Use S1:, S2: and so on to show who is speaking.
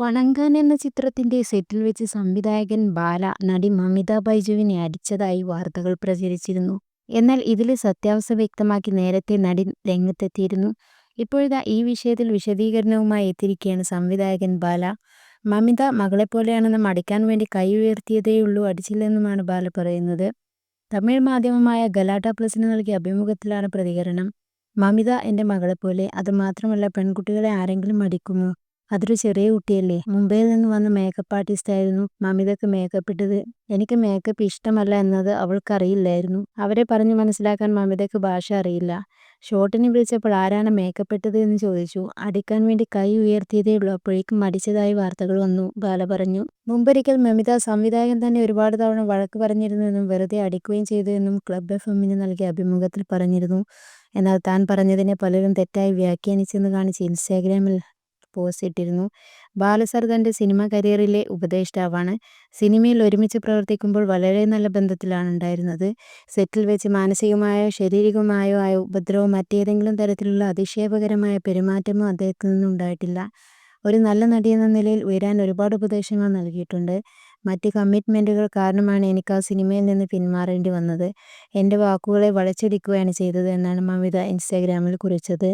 S1: വണങ്കാൻ എന്ന ചിത്രത്തിന്റെ സെറ്റിൽ വെച്ച് സംവിധായകൻ ബാല നടി മമിത ബൈജുവിനെ അടിച്ചതായി വാർത്തകൾ പ്രചരിച്ചിരുന്നു. എന്നാൽ ഇതിലെ സത്യാവസ്ഥ വ്യക്തമാക്കി നേരത്തെ നടി രംഗത്തെത്തിയിരുന്നു. ഇപ്പോഴിതാ ഈ വിഷയത്തിൽ വിശദീകരണവുമായി എത്തിയിരിക്കുകയാണ് സംവിധായകൻ ബാല. മമിത മകളെപ്പോലെയാണെന്നും അടിക്കാൻ വേണ്ടി കൈ ഉയർത്തിയതേയുള്ളൂ അടിച്ചില്ലെന്നുമാണ് ബാല പറയുന്നത്. തമിഴ് മാധ്യമമായ ഗലാട്ട പ്ലസിന് നൽകിയ അഭിമുഖത്തിലാണ് പ്രതികരണം. മമിത എന്റെ മകളെപ്പോലെ. അത് മാത്രമല്ല പെൺകുട്ടികളെ ആരെങ്കിലും അടിക്കുമോ? അതൊരു ചെറിയ കുട്ടിയല്ലേ. മുംബൈയിൽ നിന്ന് വന്ന മേക്കപ്പ് ആർട്ടിസ്റ്റായിരുന്നു മമിതയ്ക്ക് മേക്കപ്പ് ഇട്ടത്. എനിക്ക് മേക്കപ്പ് ഇഷ്ടമല്ല എന്നത് അവൾക്കറിയില്ലായിരുന്നു. അവരെ പറഞ്ഞു മനസ്സിലാക്കാൻ മമിതയ്ക്ക് ഭാഷ അറിയില്ല. ഷോട്ടിന് വിളിച്ചപ്പോൾ ആരാണ് മേക്കപ്പ് ഇട്ടത് എന്ന് ചോദിച്ചു. അടിക്കാൻ വേണ്ടി കൈ ഉയർത്തിയതേ ഉള്ളൂ അപ്പോഴേക്കും മടിച്ചതായി വാർത്തകൾ വന്നു, ബാല പറഞ്ഞു. മുമ്പൊരിക്കൽ മമിത സംവിധായകൻ തന്നെ ഒരുപാട് തവണ വഴക്ക് പറഞ്ഞിരുന്നുവെന്നും വെറുതെ അടിക്കുകയും ചെയ്തു എന്നും ക്ലബ് എഫ് എമ്മിന് നൽകിയ അഭിമുഖത്തിൽ പറഞ്ഞിരുന്നു. എന്നാൽ താൻ പറഞ്ഞതിനെ പലരും തെറ്റായി വ്യാഖ്യാനിച്ചെന്ന് കാണിച്ച് ഇൻസ്റ്റാഗ്രാമിൽ പോസ്റ്റ് ഇട്ടിരുന്നു. തന്റെ സിനിമ കരിയറിലെ ഉപദേഷ്ടാവാണ്. സിനിമയിൽ ഒരുമിച്ച് പ്രവർത്തിക്കുമ്പോൾ വളരെ നല്ല ബന്ധത്തിലാണ് ഉണ്ടായിരുന്നത്. സെറ്റിൽ വെച്ച് മാനസികമായോ ശാരീരികമായോ ആയ ഉപദ്രവമോ മറ്റേതെങ്കിലും തരത്തിലുള്ള അധിക്ഷേപകരമായ പെരുമാറ്റമോ അദ്ദേഹത്തിൽ നിന്നുണ്ടായിട്ടില്ല ഒരു നല്ല നടിയെന്ന നിലയിൽ ഉയരാൻ ഒരുപാട് ഉപദേശങ്ങൾ നൽകിയിട്ടുണ്ട്. മറ്റ് കമ്മിറ്റ്മെന്റുകൾ കാരണമാണ് എനിക്ക് ആ സിനിമയിൽ നിന്ന് പിന്മാറേണ്ടി വന്നത്. എന്റെ വാക്കുകളെ വളച്ചൊടിക്കുകയാണ് ചെയ്തത് എന്നാണ് മമിത ഇൻസ്റ്റാഗ്രാമിൽ കുറിച്ചത്.